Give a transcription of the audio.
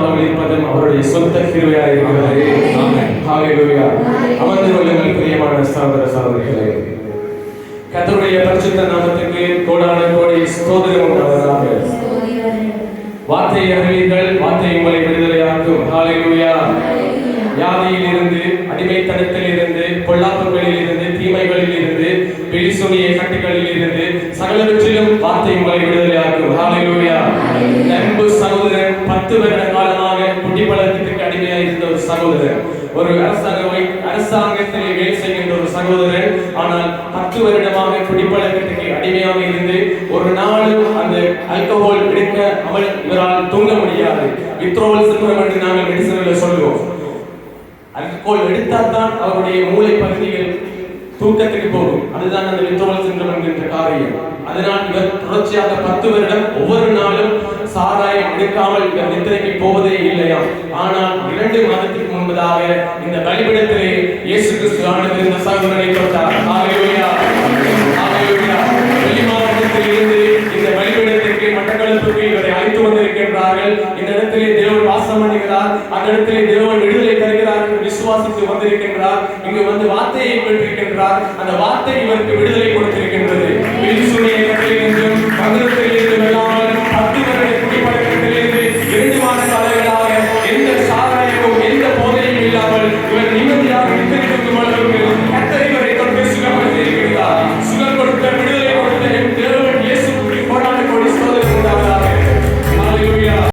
தீர்மானம் இருப்பதும் அவருடைய சொந்த கிருவையாக அமர்ந்து கொள்ளுங்கள் பிரியமான சகோதர சகோதரிகளே. கத்தருடைய பரிசுத்த நாமத்துக்கு கோடான கோடி சோதனை உண்டாவதாக. வார்த்தையை அறிவீர்கள் வார்த்தை உங்களை விடுதலையாக்கும். ஹாலேலூயா வியாதியில் இருந்து அடிமைத்தனத்தில் இருந்து பொல்லாப்புகளில் இருந்து தீமைகளில் இருந்து பிலிசுனிய கட்டுகளில் இருந்து சகலவற்றிலும் வார்த்தை உங்களை விடுதலையாக்கும். ஹாலேலூயா காலமாக குடிப்பழக்கத்துக்கு அடிமையாக இருந்த ஒரு சகோதரர். ஒரு அரசாங்க அரசாங்கத்தில் வேலை செய்கின்ற ஒரு சகோதரர். ஆனால் பத்து வருடமாக குடிப்பழக்கத்துக்கு அடிமையாக இருந்து ஒரு நாளும் அந்த ஆல்கஹால் எடுக்க அவள் இவரால் தூங்க முடியாது. வித்ரோவல் சின்ரம் என்று நாங்கள் மெடிசனில் சொல்லுவோம். ஆல்கஹால் எடுத்தால் தான் அவருடைய மூளை பகுதிகள் தூக்கத்துக்கு போகும். அதுதான் அந்த வித்ரோவல் சின்ரம் என்கின்ற காரியம். அதனால் இவர் தொடர்ச்சியாக பத்து வருடம் ஒவ்வொரு நாள் எடுக்காமல் நித்திரைக்கு போவதே இல்லையா? ஆனால் இரண்டு மாதத்திற்கு முன்பதாக இந்த பலிபிடத்திலே இயேசு கிறிஸ்து ஆனது இந்த சகோதரனை தொட்டார். ஹalleluya. ஹalleluya. வெளி மாவட்டத்தில் இருந்து இந்த பலிபிடத்திற்கு மட்டக்களப்புக்கு இவரை அழைத்து வந்திருக்கின்றார்கள். இந்த இடத்திலே தேவன் வாசம் பண்ணுகிறார். அந்த இடத்திலே தேவன் விடுதலை தருகிறார் என்று விசுவாசித்து வந்திருக்கின்றார். இங்கு வந்து வார்த்தையை பெற்றிருக்கின்றார். அந்த வார்த்தை இவருக்கு விடுதலை